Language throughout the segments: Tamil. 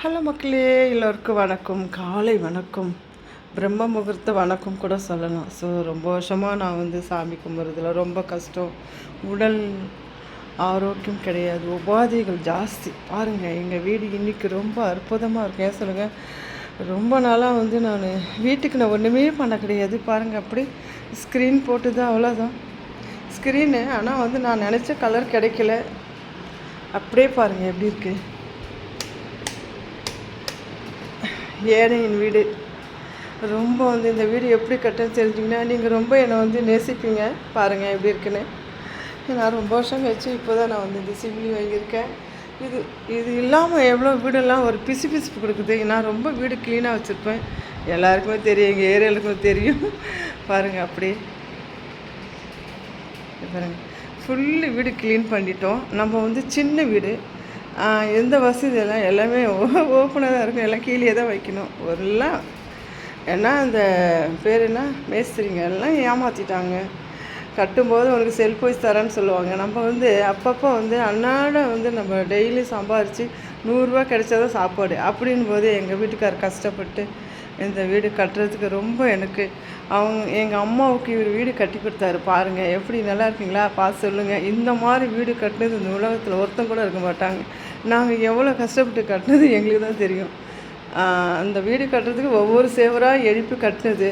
ஹலோ மக்களே எல்லோருக்கும் வணக்கம். காலை வணக்கம். பிரம்ம முகூர்த்த வணக்கம் கூட சொல்லலாம். ஸோ ரொம்ப வருஷமாக நான் வந்து சாமி கும்பிட்றதுல ரொம்ப கஷ்டம். உடல் ஆரோக்கியம் கிடையாது. உபாதைகள் ஜாஸ்தி. பாருங்கள் எங்கள் வீடு இன்றைக்கி ரொம்ப அற்புதமாக இருக்கும் ஏன் சொல்லுங்கள் ரொம்ப நாளாக வந்து நான் வீட்டுக்கு நான் ஒன்றுமே பண்ண கிடையாது. பாருங்கள் அப்படி ஸ்க்ரீன் போட்டு தான் அவ்வளோதான் ஸ்க்ரீனு ஆனால் வந்து நான் நினச்ச கலர் கிடைக்கல. அப்படியே பாருங்கள் எப்படி இருக்குது ஏழையின் வீடு. ரொம்ப வந்து இந்த வீடு எப்படி கட்டுன்னு தெரிஞ்சிங்கன்னா நீங்கள் ரொம்ப என்னை வந்து நேசிப்பீங்க. பாருங்கள் எப்படி இருக்குன்னு. நான் ரொம்ப வருஷம் கழிச்சு இப்போ தான் நான் வந்து இந்த சிவிலி வாங்கியிருக்கேன். இது இது இல்லாமல் எவ்வளோ வீடெல்லாம் ஒரு பிசு பிசுப்பு கொடுக்குது. நான் ரொம்ப வீடு க்ளீனாக வச்சுருப்பேன். எல்லாருக்குமே தெரியும் எங்கள் ஏரியாவுக்குமே தெரியும். பாருங்கள் அப்படி பாருங்கள் ஃபுல்லு வீடு க்ளீன் பண்ணிட்டோம். நம்ம வந்து சின்ன வீடு. எந்த வசதி எல்லாம் எல்லாமே ஓப்பனாக தான் இருக்கும். எல்லாம் கீழே தான் வைக்கணும். எல்லாம் ஏன்னா அந்த பேர் என்ன? மேஸ்திரிங்க. எல்லாம் ஏமாற்றிட்டாங்க கட்டும்போது உனக்கு செல் போய் தரேன்னு சொல்லுவாங்க. நம்ம வந்து அப்பப்போ வந்து அன்னாட வந்து நம்ம டெய்லி சம்பாரித்து நூறுரூவா கிடைச்சாதான் சாப்பாடு. அப்படின் போது எங்கள் வீட்டுக்கார் கஷ்டப்பட்டு இந்த வீடு கட்டுறதுக்கு ரொம்ப எனக்கு அவங்க எங்கள் அம்மாவுக்கு இவர் வீடு கட்டி கொடுத்தாரு. பாருங்கள் எப்படி நல்லா இருக்கீங்களா? பார்த்து சொல்லுங்கள் இந்த மாதிரி வீடு கட்டினது இந்த உலகத்தில் ஒருத்தம் கூட இருக்க மாட்டாங்க. நாங்கள் எவ்வளோ கஷ்டப்பட்டு கட்டினது எங்களுக்கு தான் தெரியும். அந்த வீடு கட்டுறதுக்கு ஒவ்வொரு சேவராக எழுப்பி கட்டினது.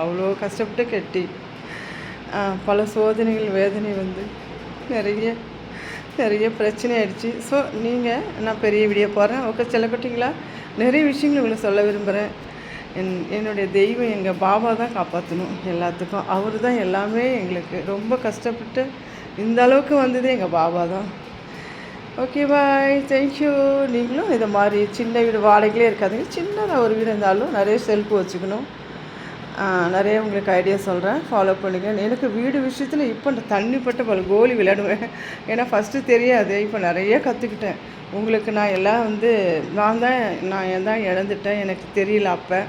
அவ்வளோ கஷ்டப்பட்டு கட்டி. பல சோதனைகள் வேதனை வந்து நிறைய நிறைய பிரச்சனை ஆயிடுச்சு. ஸோ நீங்கள் நான் பெரிய வீடியோ போகிறேன் ஓகே செல்லப்பட்டீங்களா நிறைய விஷயங்கள் உங்களை சொல்ல விரும்புகிறேன் என் என்னுடைய தெய்வம் எங்கள் பாபா தான் காப்பாற்றணும் எல்லாத்துக்கும். அவர் தான் எல்லாமே எங்களுக்கு. ரொம்ப கஷ்டப்பட்டு இந்த அளவுக்கு வந்தது எங்கள் பாபா தான். ஓகே பாய் தேங்க்யூ நீங்களும் இதை மாதிரி சின்ன வீடு வாடகையிலே இருக்காதுங்க. சின்னதாக ஒரு வீடு இருந்தாலும் நிறைய செல்ஃபு வச்சுக்கணும். நிறைய உங்களுக்கு ஐடியா சொல்கிறேன் ஃபாலோ பண்ணுங்கள் எனக்கு வீடு விஷயத்தில் இப்போ இந்த தண்ணிப்பட்ட பல கோலி விளையாடுவேன். ஏன்னா ஃபஸ்ட்டு தெரியாது. இப்போ நிறைய கற்றுக்கிட்டேன் உங்களுக்கு நான் எல்லாம் வந்து நான் தான் நான் ஏன் தான் இழந்துட்டேன். எனக்கு தெரியல அப்போ.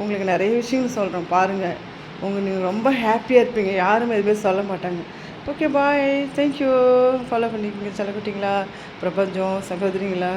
உங்களுக்கு நிறைய விஷயங்கள் சொல்கிறேன் பாருங்கள் உங்கள் நீங்கள் ரொம்ப ஹாப்பியாக இருப்பீங்க. யாரும் எதுவுமே சொல்ல மாட்டாங்க. ஓகே பாய் தேங்க்யூ ஃபாலோ பண்ணிக்கிங்க சொல்லக்கிட்டீங்களா பிரபஞ்சம் சகோதரிங்களா?